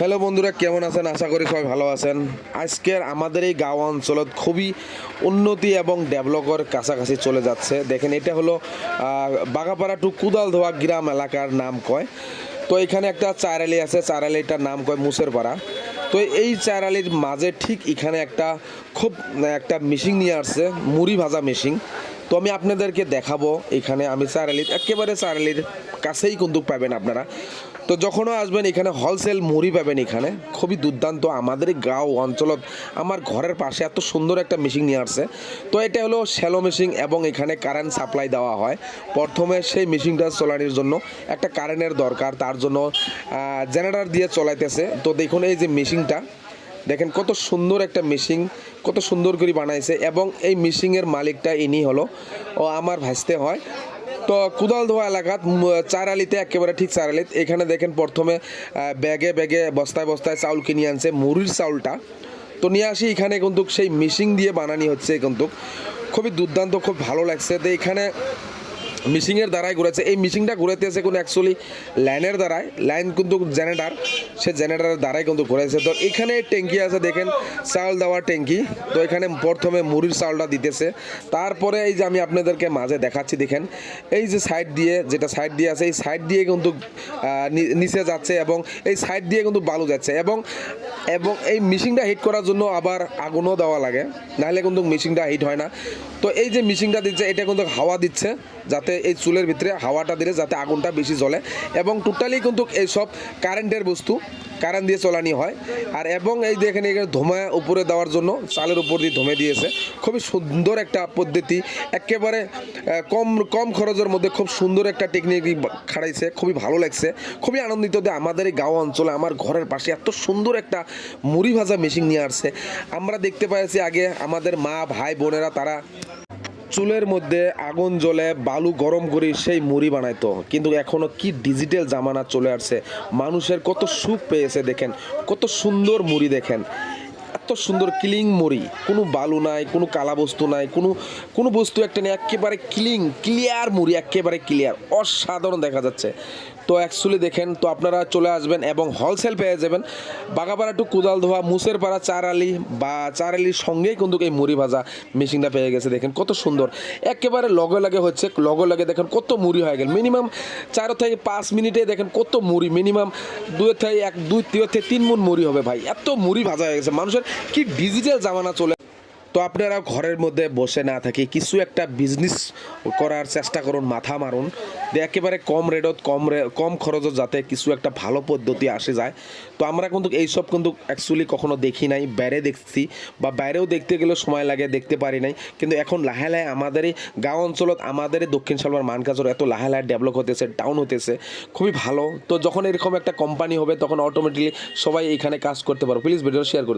Hello বন্ধুরা, কেমন আছেন? আশা করি সবাই ভালো আছেন। আজকের আমাদের এই গাঁও অঞ্চলত খুবই উন্নতি এবং ডেভেলপের কাছাকাছি চলে যাচ্ছে। দেখেন, এটা হলো বাগাপাড়া টু কুদালধোয়া গ্রাম এলাকার নাম কয়। তো এখানে একটা চারালি আছে, চারালিটার নাম কয় মুসের পাড়া তো এই চারালির মাঝে ঠিক এখানে একটা খুব, একটা মেশিন নিয়ে আসছে, মুড়ি ভাজা মেশিন তো আমি আপনাদেরকে দেখাবো, এখানে আমি চারালির, একেবারে চারালির কাছেই কিন্তু পাবেন আপনারা। তো যখনও আসবেন, এখানে হোলসেল মুড়ি পাবেন এখানে। খুবই দুর্দান্ত আমাদের গাঁও অঞ্চলত। আমার ঘরের পাশে এত সুন্দর একটা মেশিন নিয়ে আসছে। তো এটা হলো শ্যালো মেশিন এবং এখানে কারেন্ট সাপ্লাই দেওয়া হয়। প্রথমে সেই মেশিনটা চলানোর জন্য একটা কারেন্টের দরকার, তার জন্য জেনারেটর দিয়ে চলাইতেছে। তো দেখুন এই যে মেশিনটা দেখেন কত সুন্দর একটা মেশিন কত সুন্দর করে বানাইছে এবং এই মেশিনের মালিকটা ইনি হলো, ও আমার ভাসতে হয়। তো কুদালধোয়া এলাকাত চার চারালিতে একেবারে ঠিক চারালিত এখানে দেখেন প্রথমে ব্যাগে ব্যাগে বস্তায় বস্তায় চাউল কিনে আনছে মুড়ির চাউলটা। তো নিয়ে আসি এখানে কিন্তু সেই মিশিং দিয়ে বানানি হচ্ছে কিন্তু। খুবই দুর্দান্ত, খুব ভালো লাগছে। তো এখানে মিশিংয়ের দ্বারাই ঘুরেছে। এই মিশিংটা ঘুরেতেছে কোনো অ্যাকচুয়ালি লাইনের দ্বারাই। লাইন কিন্তু জেনারেটার সে জেনারেটারের দ্বারাই কিন্তু ঘুরেছে তো এখানে ট্যাঙ্কি আছে, দেখেন চাউল দেওয়ার ট্যাঙ্কি। তো এখানে প্রথমে মুড়ির চাউলটা দিতেছে। তারপরে এই যে আমি আপনাদেরকে মাঝে দেখাচ্ছি, দেখেন, এই যে সাইড দিয়ে, যেটা সাইড দিয়ে আছে, এই সাইড দিয়ে কিন্তু নিচে যাচ্ছে এবং এই সাইড দিয়ে কিন্তু বালু যাচ্ছে এবং এবং এই মেশিনটা হিট করার জন্য আবার আগুনও দেওয়া লাগে। নাহলে কিন্তু মেশিনটা হিট হয় না। তো এই যে মেশিনটা দিচ্ছে, এটা কিন্তু হাওয়া দিচ্ছে, যাতে এই চুলের ভিতরে হাওয়াটা দিলে যাতে আগুনটা বেশি জ্বলে। এবং টোটালি কিন্তু এইসব কারেন্টের বস্তু কারেন্ট দিয়ে চলানি হয়। আর এবং এই যে এখানে ধোঁয়া উপরে দেওয়ার জন্য, চালের উপর দিয়ে ধমে দিয়েছে। খুবই সুন্দর একটা পদ্ধতি। একেবারে কম কম খরচের মধ্যে খুব সুন্দর একটা টেকনিক খাড়াইছে। খুবই ভালো লাগছে। খুবই আনন্দিত যে আমাদের এই গাঁও অঞ্চলে আমার ঘরের পাশে এত সুন্দর একটা মুড়ি ভাজা মেশিন নিয়ে আসছে। আমরা দেখতে পাইছি আগে আমাদের মা, ভাই, বোনেরা তারা চুলের মধ্যে আগুন জ্বলে বালু গরম করে সেই মুড়ি বানাইতো। কিন্তু এখনও কি ডিজিটাল জামানা চলে আসছে? মানুষের কত সুখ পেয়েছে দেখেন, কত সুন্দর মুড়ি দেখেন। এত সুন্দর ক্লিং মুড়ি, কোনো বালু নাই, কোনো কালা বস্তু নাই, কোনো কোনো বস্তু একটা নেই, একেবারে ক্লিং, ক্লিয়ার মুড়ি, একেবারে ক্লিয়ার, অসাধারণ দেখা যাচ্ছে। তো অ্যাকচুয়ালি দেখেন, তো আপনারা চলে আসবেন এবং হোলসেল পেয়ে যাবেন। বাগাপাড়া টু কুদাল ধোয়া মুসের পাড়া চারালি বা চারালির সঙ্গেই কিন্তু এই মুড়ি ভাজা মেশিনটা পেয়ে গেছে। দেখেন কত সুন্দর। একেবারে লগে লাগে হচ্ছে, লগে লাগে দেখেন কত মুড়ি হয়ে গেল। মিনিমাম চার থেকে পাঁচ মিনিটে দেখেন কত মুড়ি মিনিমাম দুই থেকে এক, দুই তিন থেকে তিন মন মুড়ি হবে ভাই। এত মুড়ি ভাজা হয়ে গেছে। মানুষের কি ডিজিটাল জামানা চলে তো আপনারা ঘরের মধ্যে বসে না থাকি কিছু একটা বিজনেস করার চেষ্টা করুন, মাথা মারুন। যে একেবারে কম রেটত কম কম খরচত যাতে কিছু একটা ভালো পদ্ধতি আসে যায়। তো আমরা কিন্তু এইসব কিন্তু অ্যাকচুয়ালি কখনো দেখি নাই, বাইরে দেখছি বা বাইরেও দেখতে গেলে সময় লাগে, দেখতে পারি নাই। কিন্তু এখন লাহে লাহে আমাদের এই গাঁও অঞ্চলত আমাদের দক্ষিণ সালমার মানকাজর এত লাহে লাহে ডেভেলপ হতেছে টাউন হতেছে খুবই ভালো। তো যখন এরকম একটা কোম্পানি হবে, তখন অটোমেটিকলি সবাই এখানে কাজ করতে পারো প্লিজ ভিডিও শেয়ার করে।